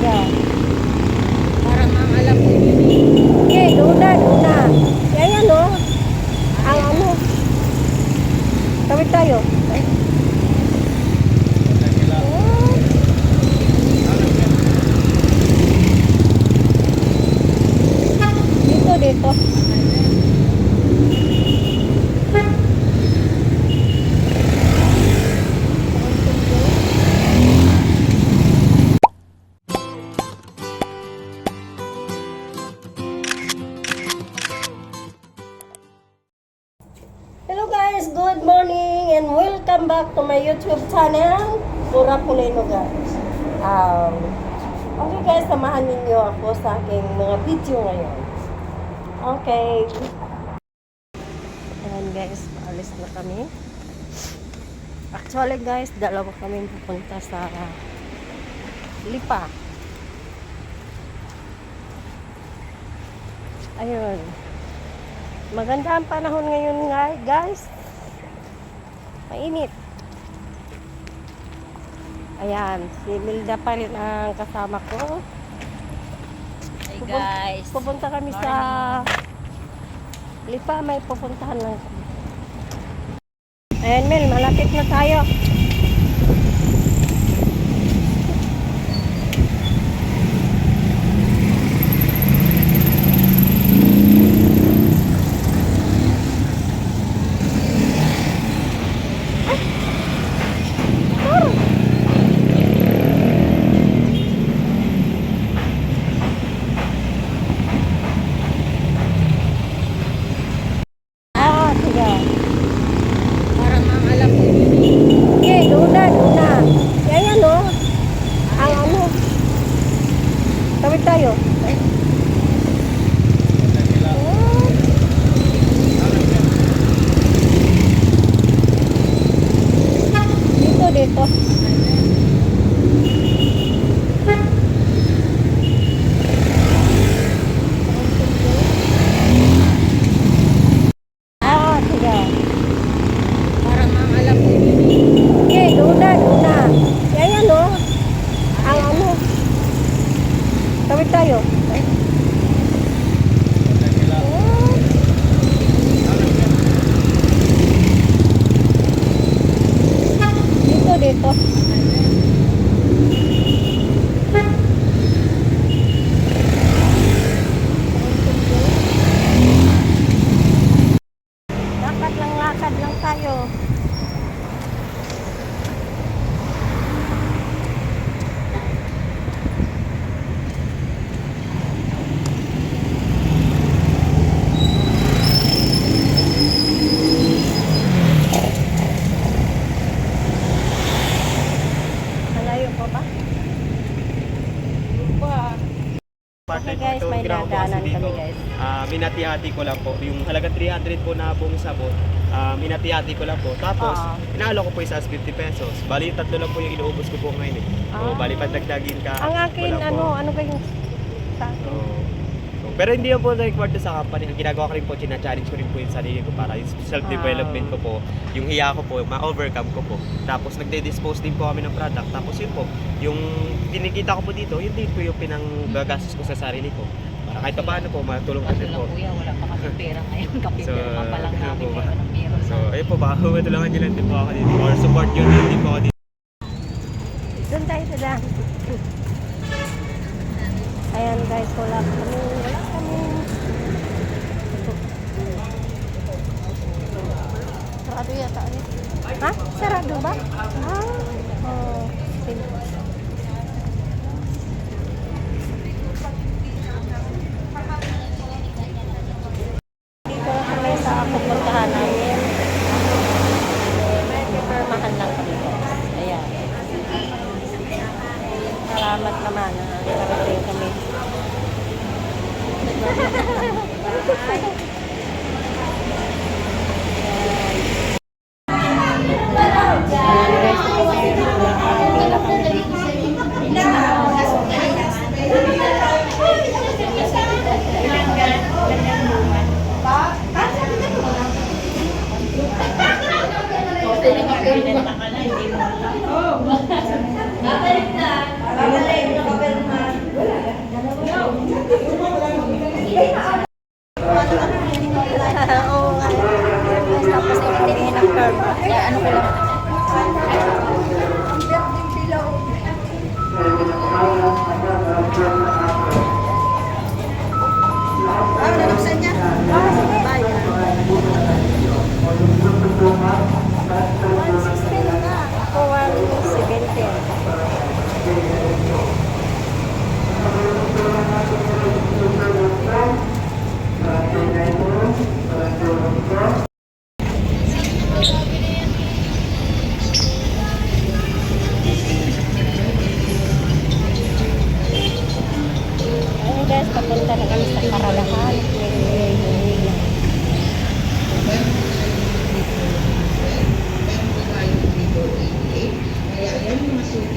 sige. Para mga alam ko yun eh. Okay, luna, luna. Yan yan, no? Ang ano? Tawid tayo. Oh. Dito, dito. Good morning and welcome back to my YouTube channel, Pura Puleno guys. Um, okay guys, samahan ninyo ako sa aking mga video ngayon. Okay. Ayan guys, paalis na kami. Actually guys, dalawa kami pupunta sa Lipa. Ayun. Maganda ang panahon ngayon nga, guys. Mainit. Ayan, si Milda pa rin ang kasama ko. Hey guys. Pupunta kami sa Lipa, may pupuntahan lang. Ayan, Mel, malapit na tayo. Ah, sige. Para mga alam ko yun eh. Okay, luna, luna. Yan yan, no? Ang ano? Tawid tayo. Oh. Dito, dito. Ah, sige. Para mga alam ko yun eh. Okay, luna, luna. Yan yan, no? Ang ano? Tawid tayo. Oh. Dito, dito. Dapat lang lakad lang tayo. Malayo pa ba? Partner Okay, guys, may dito. kami, guys. Ah, minati-hati ko lang po. Yung halaga 300 po na buong sabon, ah, minati-hati ko lang po. Tapos, Oo. inaalo ko po isa 50 pesos. Bali, tatlo lang po yung inuubos ko po ngayon eh. Ah. So, bali, pandagdagin ka. Ang akin, wala po. ano, ano ba yung sa akin? So, pero hindi po required sa company. Ang ginagawa ko rin po, china-challenge ko rin po yung sarili ko para yung self-development Ah. ko po. Yung hiya ko po, ma-overcome ko po. Tapos nagde-dispose din po kami ng product. Tapos yun po, yung kinikita ko po dito, yun din po yung pinanggagastos ko sa sarili ko. Para kahit pa paano po, matulong ko Kaso din po. kuya, wala pa kasi pera ngayon. So, Kapipira pa lang namin ngayon ng pera. So, ayun po, baka matulungan nyo lang din po ako dito. Or support nyo lang din po ako dito. ka na, hindi mo alam. Oo. Babalik na. Babalik na ka pero ma. Wala. Oo nga. Tapos tinitingin ang curve. Kaya ano ko lang. Ang.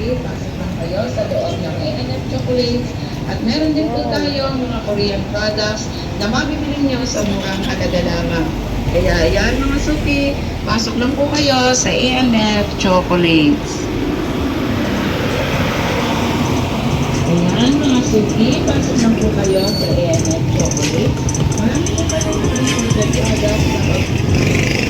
Suki, pasok lang sa loob ng A&F Chocolates. At meron din po tayong mga Korean products na mabibili nyo sa murang halaga lamang. Kaya yan mga suki, pasok lang po kayo sa A&F Chocolates. Ayan mga suki, pasok lang po kayo sa A&F Chocolates. Marami po kayo mga products na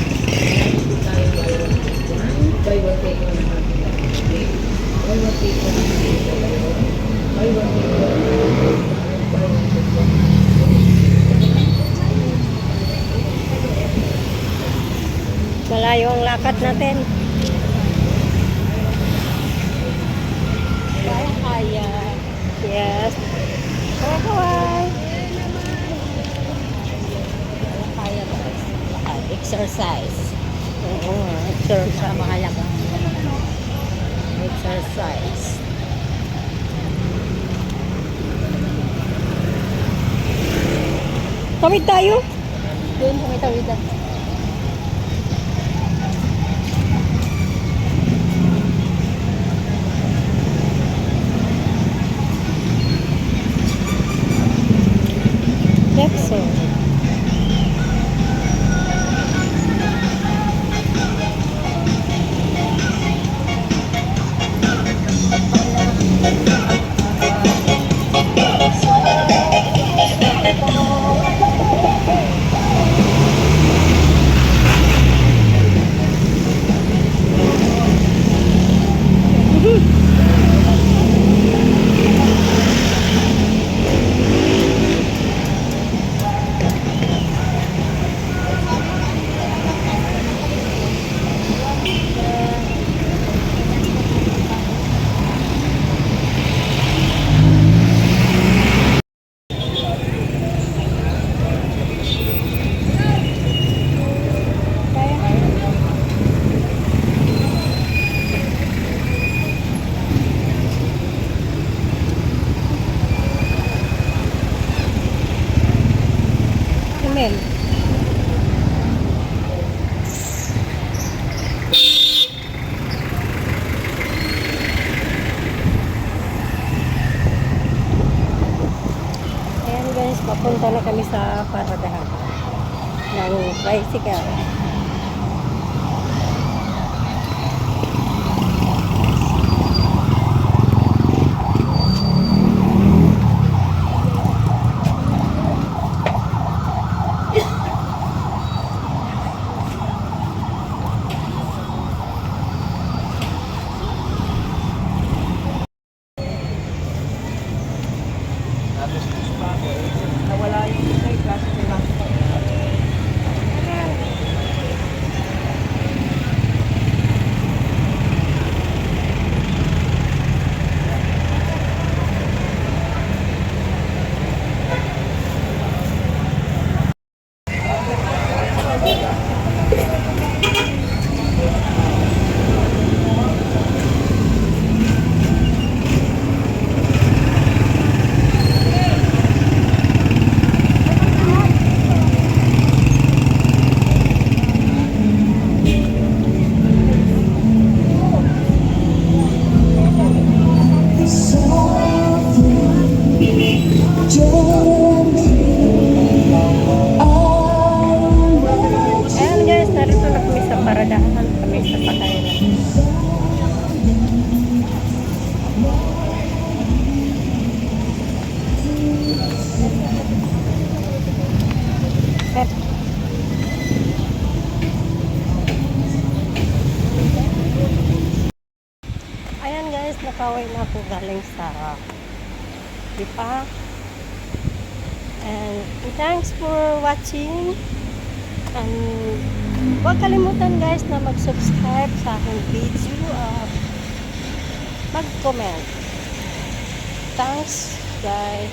Malayo ang lakad natin. Kaya kaya. Yes. Kawai. Kaya ba? Exercise. Oo exercise. Sa mahalaga. Exercise. Tawid tayo. Doon sa may guys, papunta na kami sa paradahan ng tricycle. Nakaway na ako galing sa Di ba? And thanks for watching. And huwag kalimutan guys na mag-subscribe sa aking video at mag-comment. Thanks guys.